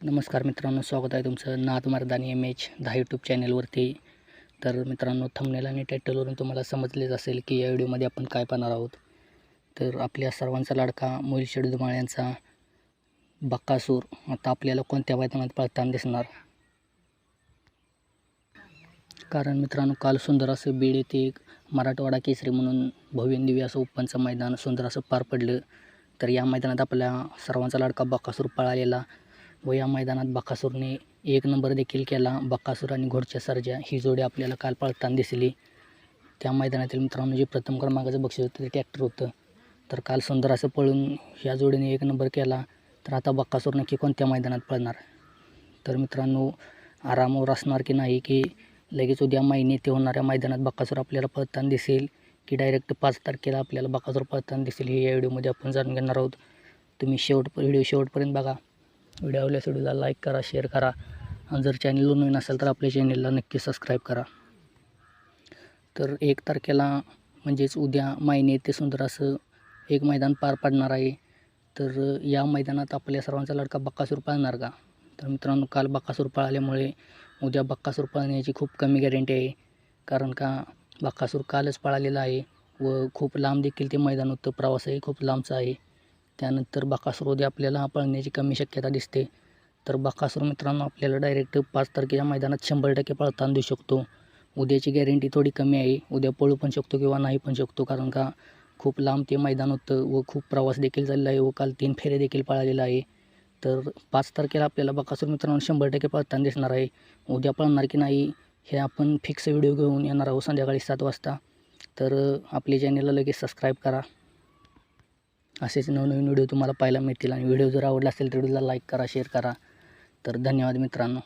नमस्कार मित्रांनो स्वागत आहे तुमचं नाद मर्दानी एम एच दहा यूट्यूब चॅनलवरती तर मित्रांनो थंबनेल आणि टायटलवरून तुम्हाला समजलेच असेल की या व्हिडिओमध्ये आपण काय पाहणार आहोत. तर आपल्या सर्वांचा लाडका मोहिल शेडुदमाळ यांचा बक्कासूर आता आपल्याला कोणत्या मैदानात पळताना दिसणार? कारण मित्रांनो काल सुंदर असं बीड येथे एक मराठवाडा केसरी म्हणून भव्य आणि दिव्य असं ओपनचं मैदान सुंदर असं पार पडलं. तर या मैदानात आपल्या सर्वांचा लाडका बक्कासूर पळालेला व या मैदानात बकासूरने एक नंबर देखील केला. बकासूर आणि घोडच्या सर्जा ही जोडी आपल्याला काल पळताना दिसली. त्या मैदानातील मित्रांनो जे प्रथम क्रमांकाचं बक्षीस होतं ते ट्रॅक्टर होतं. तर काल सुंदर असं पळून ह्या जोडीने एक नंबर केला. तर आता बक्कासूर नक्की कोणत्या मैदानात पळणार? तर मित्रांनो आरामावर असणार की नाही की लगेच उद्या महिने ते होणाऱ्या मैदानात बक्कासूर आपल्याला पळताना दिसेल की डायरेक्ट पाच तारखेला आपल्याला बक्कासूर पळताना दिसेल हे या व्हिडिओमध्ये आपण जाणून घेणार आहोत. तुम्ही शेवट व्हिडिओ शेवटपर्यंत बघा. व्हिडिओ आवडल्यास व्हिडिओला लाईक करा शेअर करा. आणि जर चॅनल नवीन असेल तर आपल्या चॅनलला नक्की सबस्क्राईब करा. तर एक तारखेला म्हणजेच उद्या मायने ते सुंदर असं एक मैदान पार पाडणार आहे. तर या मैदानात आपल्या सर्वांचा लडका बक्कासूर पाळणार का? तर मित्रांनो काल बक्कासूर पळाल्यामुळे उद्या बक्कासूर पाळण्याची खूप कमी गॅरंटी आहे. कारण का बक्कासूर कालच पळालेला आहे व खूप लांब देखील ते मैदान होतं प्रवासही खूप लांबचा आहे. त्यानंतर बकासूर आपल्याला पळण्याची कमी शक्यता दिसते. तर बकासूर मित्रांनो आपल्याला डायरेक्ट पाच तारखेच्या मैदानात शंभर टक्के पळताना देऊ शकतो. उद्याची गॅरंटी थोडी कमी आहे. उद्या पळू पण शकतो किंवा नाही पण शकतो कारण का खूप लांब ते मैदान होतं व खूप प्रवास देखील झालेला आहे व काल तीन फेरे देखील पळालेला आहे. तर पाच तारखेला आपल्याला बकासूर मित्रांनो शंभर टक्के पळताना दिसणार आहे. उद्या पळणार की नाही हे आपण फिक्स व्हिडिओ घेऊन येणार आहोत संध्याकाळी सात वाजता. तर आपल्या चॅनलला लगेच सबस्क्राईब करा. असेच नवनवीन व्हिडिओ तुम्हाला पाहायला मिळतील आणि व्हिडिओ जर आवडला असेल तर व्हिडिओला लाईक करा शेअर करा. तर धन्यवाद मित्रांनो.